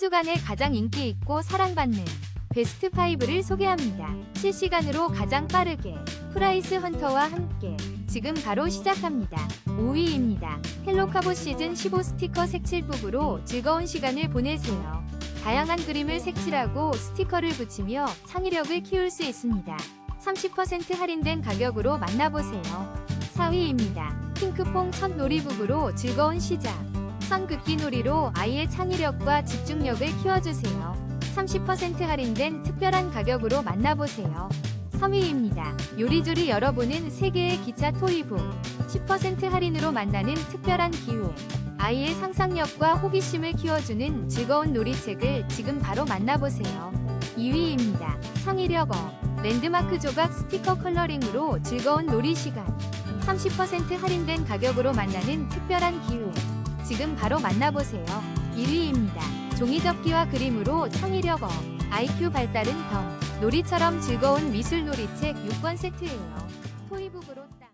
주간에 가장 인기 있고 사랑받는 베스트 5를 소개합니다. 실시간으로 가장 빠르게 프라이스 헌터와 함께 지금 바로 시작합니다. 5위입니다. 헬로카보 시즌 15 스티커 색칠북으로 즐거운 시간을 보내세요. 다양한 그림을 색칠하고 스티커를 붙이며 창의력을 키울 수 있습니다. 30% 할인된 가격으로 만나보세요. 4위입니다. 핑크퐁 첫 놀이북으로 즐거운 시작. 선긋기 놀이로 아이의 창의력과 집중력을 키워주세요. 30% 할인된 특별한 가격으로 만나보세요. 3위입니다. 요리조리 열어보는 세계의 기차 토이북. 10% 할인으로 만나는 특별한 기회. 아이의 상상력과 호기심을 키워주는 즐거운 놀이책을 지금 바로 만나보세요. 2위입니다. 창의력 업. 랜드마크 조각 스티커 컬러링으로 즐거운 놀이 시간. 30% 할인된 가격으로 만나는 특별한 기회. 지금 바로 만나보세요. 1위입니다. 종이접기와 그림으로 창의력 업. IQ 발달은 덤. 놀이처럼 즐거운 미술 놀이책 6권 세트예요. 토이북으로 딱.